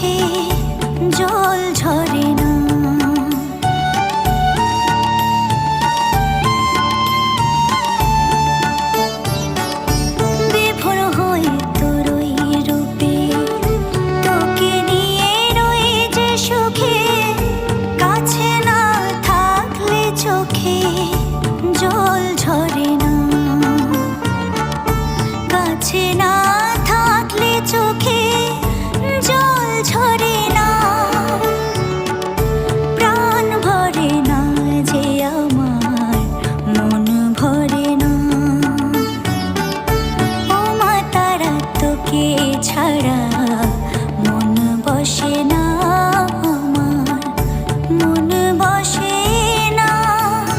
চোখে জল cara.